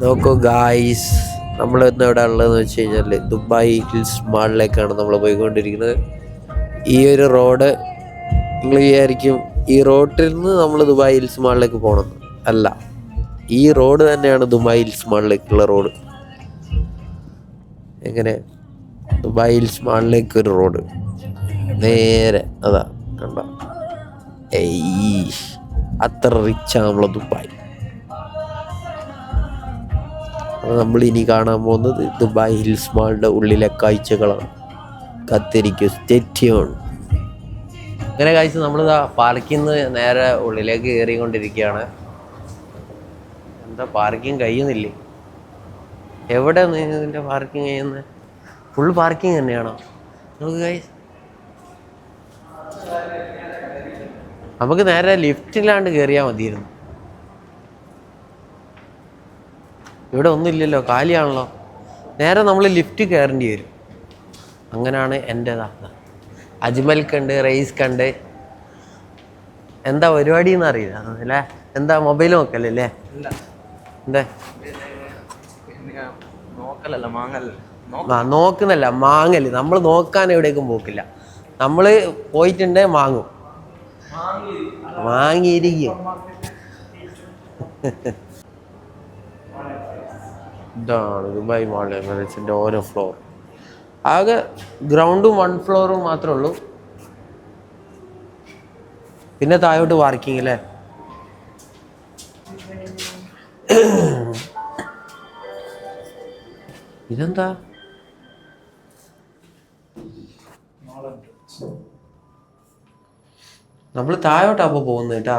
നോക്കൂ ഗായ്സ് നമ്മൾ ഇന്ന് ഇവിടെ ഉള്ളതെന്ന് വെച്ച് കഴിഞ്ഞാൽ ദുബായ് ഹിൽസ് മാളിലേക്കാണ് നമ്മൾ പോയിക്കൊണ്ടിരിക്കുന്നത്. ഈ ഒരു റോഡ് നിങ്ങൾ വിചാരിക്കും ഈ റോഡിൽ നിന്ന് നമ്മൾ ദുബായ് ഹിൽസ് മാളിലേക്ക് പോകണം അല്ല ഈ റോഡ് തന്നെയാണ് ദുബായ് ഹിൽസ് മാളിലേക്കുള്ള റോഡ്. എങ്ങനെ? ദുബായ് ഹിൽസ് മാളിലേക്ക് ഒരു റോഡ്. നേരെ അതാ കണ്ട? ഏയ് അത്ര റിച്ചാണ് നമ്മളെ ദുബായ്. നമ്മൾ ഇനി കാണാൻ പോകുന്നത് ദുബായ് ഹിൽസ് മാളിന്റെ ഉള്ളിലെ കാഴ്ചകളാണ്. കത്തിരിക്കും സ്റ്റെറ്റിയോൺ അങ്ങനെ കാഴ്ച നമ്മളിതാ പാർക്കിൽ നേരെ ഉള്ളിലേക്ക് കയറിക്കൊണ്ടിരിക്കുകയാണ്. എന്താ പാർക്കിംഗ് കഴിയുന്നില്ലേ? എവിടെ ഇതിന്റെ പാർക്കിംഗ് കഴിയുന്നത് ഫുൾ പാർക്കിംഗ് തന്നെയാണോ? നമുക്ക് നമുക്ക് നേരെ ലിഫ്റ്റിലാണ്ട് കയറിയാൽ മതിയായിരുന്നു. ഇവിടെ ഒന്നുമില്ലല്ലോ കാലിയാണല്ലോ. നേരെ നമ്മൾ ലിഫ്റ്റ് കയറേണ്ടി വരും. അങ്ങനെയാണ് എന്റെ അജ്മൽ കണ്ട് റെയ്സ് കണ്ട് എന്താ പരിപാടി എന്ന് അറിയില്ല അല്ലേ എന്താ? മൊബൈൽ നോക്കല്ലേ അല്ലേ എന്താ നോക്കുന്നല്ല മാങ്ങൽ. നമ്മൾ നോക്കാൻ എവിടേക്കും പോക്കില്ല. നമ്മൾ പോയിട്ടുണ്ട് മാങ്ങും. വാങ്ങിയിരിക്കും ഇതാണ് ദുബായ് മാൾ എമിറേറ്റ്സിന്റെ ഓരോ ഫ്ലോർ ആകെ ഗ്രൗണ്ടും വൺ ഫ്ലോറും മാത്രമേ ഉള്ളൂ. പിന്നെ താഴോട്ട് പാർക്കിംഗ് അല്ലേ ഇതെന്താ? നമ്മൾ താഴോട്ടാ അപ്പൊ പോകുന്നത്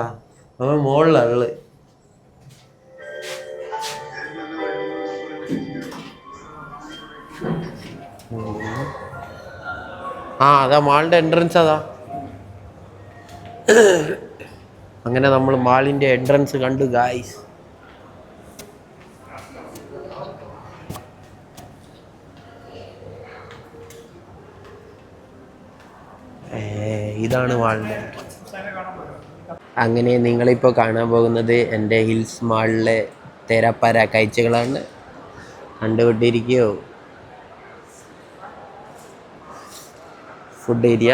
നമ്മൾ മുകളിലുള്ള ആ അതാ മാളിന്റെ എൻട്രൻസ് അതാ. അങ്ങനെ നമ്മൾ മാളിന്റെ എൻട്രൻസ് കണ്ടു ഗായ്സ് ഇതാണ് മാളിന്റെ അങ്ങനെ നിങ്ങളിപ്പോൾ കാണാൻ പോകുന്നത് എന്റെ ഹിൽസ് മാളിലെ തെരപ്പര കാഴ്ചകളാണ്. കണ്ടുകൊണ്ടിരിക്കുകയോ food area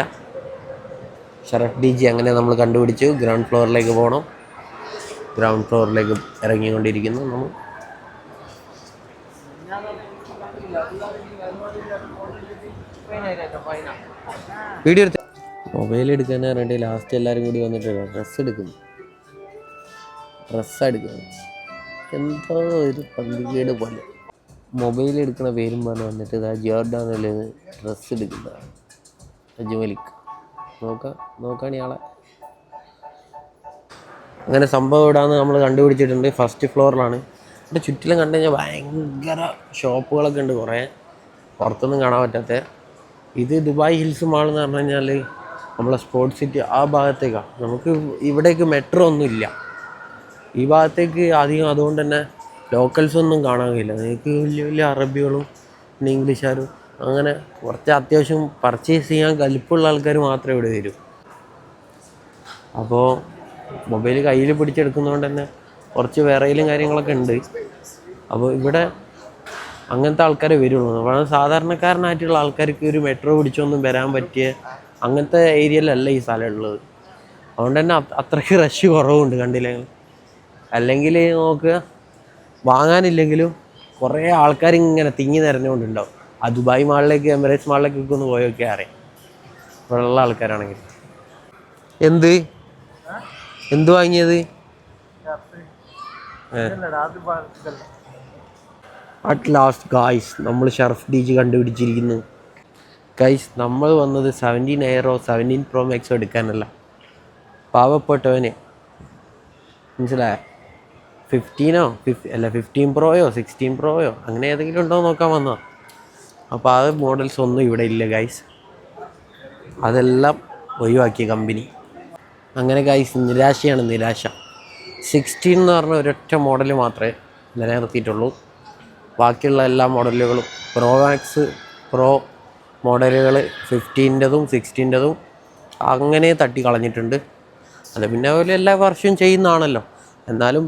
Sharaf D G അങ്ങനെ നമ്മൾ കണ്ടുപിടിച്ചു. ഗ്രൗണ്ട് ഫ്ലോറിലേക്ക് പോകണം ഗ്രൗണ്ട് ഫ്ലോറിലേക്ക് ഇറങ്ങിക്കൊണ്ടിരിക്കുന്നു നമ്മൾ. വീഡിയോ എടുത്ത്. മൊബൈൽ എടുക്കാൻ പറഞ്ഞിട്ട് ലാസ്റ്റ് എല്ലാവരും കൂടി വന്നിട്ട് ഡ്രസ്സ് എടുക്കുന്നു. ഡ്രസ്സ് എടുക്കുന്നു. എന്തോ ഒരു പന്തികേട് പോലെ. മൊബൈൽ എടുക്കുന്ന പേരും പറഞ്ഞ് വന്നിട്ട് ഇതാ ജോർഡാനിൽ ഡ്രസ്സ് എടുക്കുന്നതാണ്. അജ്മലിക്ക് നോക്കാം നോക്കാണ് ഇയാളെ. അങ്ങനെ സംഭവം ഇവിടാന്ന് നമ്മൾ കണ്ടുപിടിച്ചിട്ടുണ്ട്. ഫസ്റ്റ് ഫ്ലോറിലാണ് ഇവിടെ ചുറ്റിലും കണ്ടു കഴിഞ്ഞാൽ ഭയങ്കര ഷോപ്പുകളൊക്കെ ഉണ്ട് കുറേ. പുറത്തൊന്നും കാണാൻ പറ്റാത്ത. ഇത് ദുബായ് ഹിൽസ് മാൾ എന്ന് പറഞ്ഞു കഴിഞ്ഞാൽ നമ്മളെ സ്പോർട്സ് സിറ്റി ആ ഭാഗത്തേക്കാണ് നമുക്ക് ഇവിടേക്ക് മെട്രോ ഒന്നും ഇല്ല. ഈ ഭാഗത്തേക്ക് അധികം അതുകൊണ്ട് തന്നെ ലോക്കൽസ് ഒന്നും കാണാൻ കഴിയില്ല. നിങ്ങൾക്ക് വലിയ വലിയ അറബികളും പിന്നെ ഇംഗ്ലീഷുകാരും അങ്ങനെ കുറച്ച് അത്യാവശ്യം പർച്ചേസ് ചെയ്യാൻ കലിപ്പുള്ള ആൾക്കാർ മാത്രമേ ഇവിടെ വരൂ. അപ്പോൾ മൊബൈൽ കയ്യിൽ പിടിച്ചെടുക്കുന്നതുകൊണ്ട് തന്നെ കുറച്ച് വേറെയിലും കാര്യങ്ങളൊക്കെ ഉണ്ട്. അപ്പോൾ ഇവിടെ അങ്ങനത്തെ ആൾക്കാരെ വരുള്ളൂ. അപ്പോൾ സാധാരണക്കാരനായിട്ടുള്ള ആൾക്കാർക്ക് ഒരു മെട്രോ പിടിച്ചൊന്നും വരാൻ പറ്റിയ അങ്ങനത്തെ ഏരിയയിലല്ല ഈ സ്ഥലം ഉള്ളത് അതുകൊണ്ട് തന്നെ അത് അത്രയ്ക്ക് റഷ് കുറവുണ്ട് കണ്ടില്ലേ? അല്ലെങ്കിൽ നോക്കുക വാങ്ങാനില്ലെങ്കിലും കുറേ ആൾക്കാർ ഇങ്ങനെ തിങ്ങി നിറഞ്ഞുകൊണ്ടുണ്ടാവും ആ ദുബായ് മാളിലേക്ക് എമിറേറ്റ്സ് മാളിലേക്കൊക്കെ ഒന്ന് പോയൊക്കെ അറിയാം. ഇവിടെയുള്ള ആൾക്കാരാണെങ്കിൽ. എന്ത്? എന്ത് വാങ്ങിയത്? അറ്റ് ലാസ്റ്റ് ഗായ്സ് നമ്മൾ ഷർഫ് ഡി ജി കണ്ടുപിടിച്ചിരിക്കുന്നു. ഗൈസ് നമ്മൾ വന്നത് സെവന്റീൻ എയറോ സെവന്റീൻ പ്രോ മാക്സോ എടുക്കാനല്ല. പാവപ്പെട്ടവനെ. മനസ്സിലായ? ഫിഫ്റ്റീനോ ഫിഫ് അല്ല ഫിഫ്റ്റീൻ പ്രോയോ സിക്സ്റ്റീൻ പ്രോയോ അങ്ങനെ ഏതെങ്കിലും ഉണ്ടോ നോക്കാൻ വന്നോ അപ്പോൾ ആ മോഡൽസ് ഒന്നും ഇവിടെ ഇല്ല ഗൈസ് അതെല്ലാം ഒഴിവാക്കിയ കമ്പനി അങ്ങനെ ഗൈസ് നിരാശയാണ് നിരാശ. സിക്സ്റ്റീൻ എന്ന് പറഞ്ഞ ഒരൊറ്റ മോഡൽ മാത്രമേ നിലനിർത്തിയിട്ടുള്ളൂ. ബാക്കിയുള്ള എല്ലാ മോഡലുകളും പ്രോ മാക്സ് പ്രോ മോഡലുകൾ ഫിഫ്റ്റീന്റെതും സിക്സ്റ്റീന്റെതും അങ്ങനെ തട്ടി കളഞ്ഞിട്ടുണ്ട് അല്ല പിന്നെ അതുപോലെ എല്ലാ വർഷവും ചെയ്യുന്നതാണല്ലോ. എന്നാലും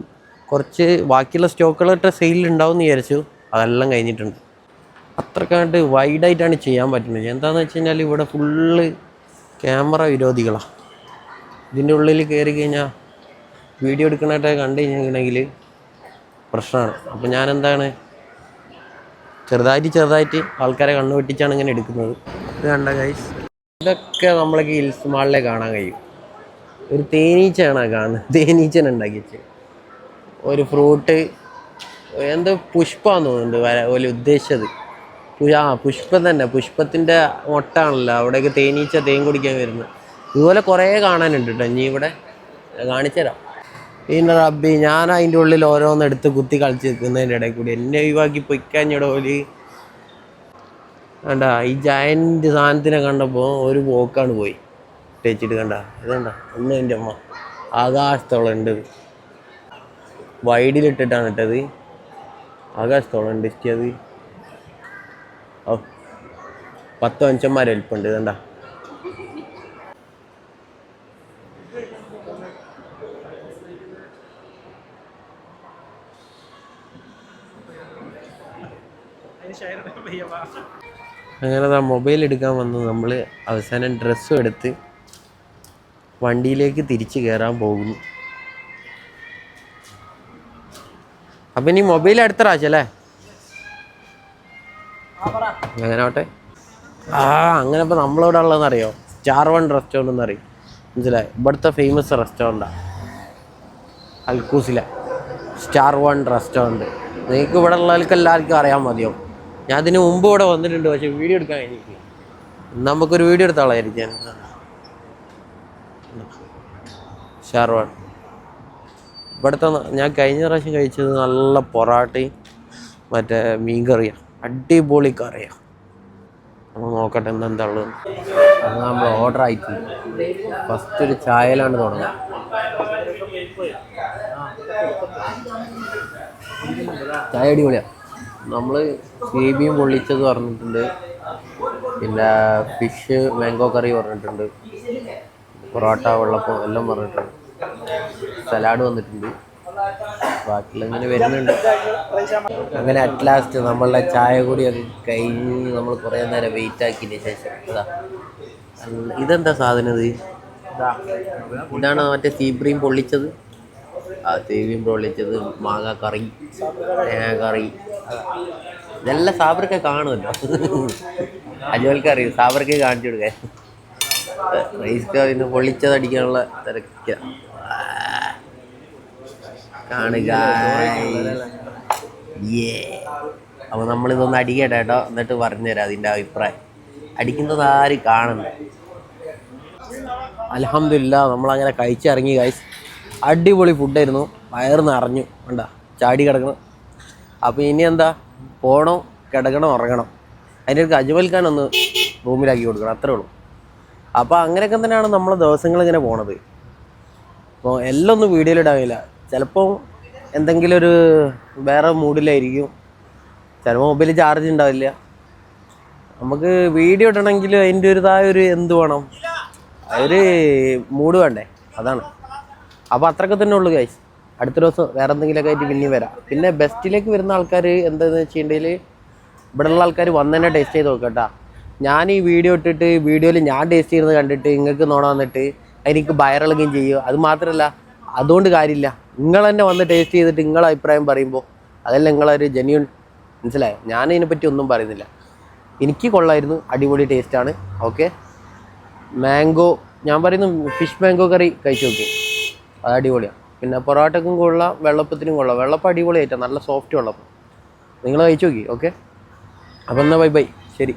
കുറച്ച് ബാക്കിയുള്ള സ്റ്റോക്കുകളൊക്കെ സെയിലുണ്ടാവും എന്ന് വിചാരിച്ചു. അതെല്ലാം കഴിഞ്ഞിട്ടുണ്ട്. അത്രക്കാണ്ട് വൈഡായിട്ടാണ് ചെയ്യാൻ പറ്റുന്നത്. എന്താണെന്ന് വെച്ച് കഴിഞ്ഞാൽ ഇവിടെ ഫുള്ള് ക്യാമറ വിരോധികളാണ് ഇതിന്റെ ഉള്ളിൽ കയറി കഴിഞ്ഞാൽ വീഡിയോ എടുക്കണായിട്ട് കണ്ടു കഴിഞ്ഞിട്ടുണ്ടെങ്കിൽ പ്രശ്നമാണ്. അപ്പോൾ ഞാൻ എന്താണ് ചെറുതായിട്ട് ചെറുതായിട്ട് ആൾക്കാരെ കണ്ണു വെട്ടിച്ചാണ് ഇങ്ങനെ എടുക്കുന്നത്. ഇത് കണ്ട ഗൈസ് ഇതൊക്കെ നമ്മളൊക്കെ ഹിൽസ് മാളിലെ കാണാൻ കഴിയും. ഒരു തേനീച്ചയാണ് കാണുന്നത്? തേനീച്ചനെ ഉണ്ടാക്കി വെച്ചത്. ഒരു ഫ്രൂട്ട് എന്തോ പുഷ്പമാണെന്ന് തോന്നുന്നുണ്ട് ഒരു ഉദ്ദേശിച്ചത്. ആ പുഷ്പം തന്നെ. പുഷ്പത്തിന്റെ മൊട്ടാണല്ലോ. അവിടെയൊക്കെ തേനീച്ച തേൻ കുടിക്കാൻ വരുന്നത്. ഇതുപോലെ കുറേ കാണാനുണ്ട് കേട്ടോ ഇനി ഇവിടെ കാണിച്ചു തരാം. പിന്നെ റബ്ബി ഞാൻ അതിന്റെ ഉള്ളിൽ ഓരോന്ന് എടുത്ത് കുത്തി കളിച്ച് നിൽക്കുന്നതിന്റെ ഇടയിൽ കൂടി. എന്നെ ഒഴിവാക്കി പൊയ്ക്കാഞ്ഞിടോ ഓൽ. കണ്ട ഈ ജയന്റ് സാധനത്തിനെ കണ്ടപ്പോൾ ഒരു പോക്കാണ് പോയി. തേച്ചിട്ട് കണ്ട. ഇതണ്ട ഒന്ന് എന്റെ അമ്മ. ആകാശത്തോളം ഉണ്ട് വൈഡിലിട്ടിട്ടാണ് ഇട്ടത്. ആകാശത്തോളം ഉണ്ട് ഇഷ്ടത് ഓ പത്ത് മനുഷ്യന്മാർ വലിപ്പുണ്ട് ഇതെന്താ? അങ്ങനെ മൊബൈൽ എടുക്കാൻ വന്ന് നമ്മൾ അവസാനം ഡ്രസ്സും എടുത്ത് വണ്ടിയിലേക്ക് തിരിച്ചു കയറാൻ പോകുന്നു. അപ്പം ഇനി മൊബൈൽ അല്ലേ? അങ്ങനെ ആവട്ടെ. ആ അങ്ങനെ ഇപ്പം നമ്മളിവിടെ ഉള്ളതെന്ന് അറിയോ സ്റ്റാർ വൺ റെസ്റ്റോറന്റ് എന്ന് അറിയും മനസ്സിലായി? ഇവിടുത്തെ ഫേമസ് റെസ്റ്റോറന്റാണ് അൽക്കൂസിലെ. സ്റ്റാർ വൺ റെസ്റ്റോറന്റ് നിങ്ങൾക്ക് ഇവിടെ ഉള്ളവർക്ക് എല്ലാവർക്കും അറിയാൻ മതിയോ? ഞാൻ അതിന് മുമ്പ് ഇവിടെ വന്നിട്ടുണ്ട് പക്ഷേ വീഡിയോ എടുക്കാൻ കഴിഞ്ഞിട്ട് നമുക്കൊരു വീഡിയോ എടുത്താളായിരിക്കും സ്റ്റാർ വൺ ഇവിടുത്തെ ഞാൻ കഴിഞ്ഞ പ്രാവശ്യം കഴിച്ചത് നല്ല പൊറാട്ടയും മറ്റേ മീൻ കറിയാണ് അടിപൊളി കറിയാണ് നമ്മൾ നോക്കട്ടെ എന്താ ഉള്ളത് അത് നമ്മൾ ഓർഡർ ആയിട്ട് ഫസ്റ്റ് ഒരു ചായയിലാണ് തുടങ്ങുന്നത് ചായ അടിപൊളിയാണ് നമ്മൾ സേബിയും പൊള്ളിച്ചത് പറഞ്ഞിട്ടുണ്ട്. പിന്നെ ഫിഷ് മാംഗോ കറി പറഞ്ഞിട്ടുണ്ട്. പൊറോട്ട വെള്ളപ്പം എല്ലാം പറഞ്ഞിട്ടുണ്ട്. സലാഡ് വന്നിട്ടുണ്ട്. ബാക്കിയുള്ള ഇങ്ങനെ വരുന്നുണ്ട്. അങ്ങനെ അറ്റ് ലാസ്റ്റ് നമ്മളുടെ ചായ കൂടിയൊക്കെ കഴിഞ്ഞ് നമ്മൾ കുറേ നേരം വെയിറ്റ് ആക്കിയതിന് ശേഷം ഇതാ. ഇതെന്താ സാധനം ഇത്? ഇതാണ് മറ്റേ സീബ്രീം പൊള്ളിച്ചത്? ആ സീബ്രീം പൊള്ളിച്ചത് മാങ്ങ കറി തേങ്ങ കറി ഇതെല്ലാം സാബർക്ക് കാണുമല്ലോ. അജോൽക്ക് അറിയും? സാബർക്ക് കാണിച്ചു കൊടുക്കാൻ. റൈസ് പൊള്ളിച്ചത് പൊള്ളിച്ചതടിക്കാനുള്ള തിരക്ക കാണുക. അപ്പോൾ നമ്മളിതൊന്ന് അടിക്കട്ടെ കേട്ടോ. എന്നിട്ട് പറഞ്ഞുതരാം അതിന്റെ അഭിപ്രായം. അടിക്കുന്നത് ആരും കാണുന്നു? അലഹമില്ല നമ്മളങ്ങനെ കഴിച്ചിറങ്ങി കഴിച്ച് അടിപൊളി ഫുഡായിരുന്നു വയറ് നിറഞ്ഞു. വേണ്ട ചാടി കിടക്കണം അപ്പോൾ ഇനി എന്താ? പോണോ കിടക്കണം ഉറങ്ങണം. അതിന്റെ ഒരു അജ്മൽ ഖാൻ ഒന്ന് റൂമിലാക്കി കൊടുക്കണം. അത്രേ ഉള്ളൂ. അപ്പോൾ അങ്ങനെയൊക്കെ തന്നെയാണ് നമ്മളെ ദിവസങ്ങൾ ഇങ്ങനെ പോണത്. അപ്പോൾ എല്ലാം ഒന്നും വീഡിയോയിൽ ഇടാനില്ല ചിലപ്പോൾ എന്തെങ്കിലും ഒരു വേറെ മൂഡിലായിരിക്കും. ചിലപ്പോൾ മൊബൈൽ ചാർജ് ഉണ്ടാവില്ല. നമുക്ക് വീഡിയോ ഇടണമെങ്കിൽ അതിന്റെ ഒരുതായ ഒരു എന്ത് വേണം? ഒരു മൂഡ് വേണ്ടേ? അതാണ്. അപ്പോൾ അത്രയൊക്കെ തന്നെ ഉള്ളു കൈസ് അടുത്ത ദിവസം വേറെ എന്തെങ്കിലുമൊക്കെ ആയിട്ട് പിന്നെയും വരാം. പിന്നെ ബെസ്റ്റിലേക്ക് വരുന്ന ആൾക്കാർ എന്താണെന്ന് വെച്ചിട്ടുണ്ടെങ്കിൽ ഇവിടെയുള്ള ആൾക്കാർ വന്ന് തന്നെ ടേസ്റ്റ് ചെയ്ത് നോക്കട്ടാ ഞാൻ ഈ വീഡിയോ ഇട്ടിട്ട് വീഡിയോയിൽ ഞാൻ ടേസ്റ്റ് ചെയ്യുന്നത് കണ്ടിട്ട് നിങ്ങൾക്ക് നോണ വന്നിട്ട് എനിക്ക് വയറിളകുകയും ചെയ്യും. അത് മാത്രമല്ല അതുകൊണ്ട് കാര്യമില്ല. നിങ്ങൾ തന്നെ വന്ന് ടേസ്റ്റ് ചെയ്തിട്ട് നിങ്ങളെ അഭിപ്രായം പറയുമ്പോൾ അതല്ല നിങ്ങളൊരു ജെന്യൂൺ മനസ്സിലായോ? ഞാൻ ഇതിനെപ്പറ്റി ഒന്നും പറയുന്നില്ല. എനിക്ക് കൊള്ളായിരുന്നു അടിപൊളി ടേസ്റ്റാണ് ഓക്കെ മാംഗോ ഞാൻ പറയുന്നു ഫിഷ് മാംഗോ കറി കഴിച്ചു നോക്കി. അത് അടിപൊളിയാണ് പിന്നെ പൊറോട്ടക്കും കൊള്ളാം വെള്ളപ്പത്തിനും കൊള്ളാം. വെള്ളപ്പം അടിപൊളിയായിട്ടാണ് നല്ല സോഫ്റ്റ് വെള്ളപ്പം നിങ്ങൾ കഴിച്ചു നോക്കി ഓക്കെ അപ്പം എന്നാൽ ബൈ ബൈ ശരി.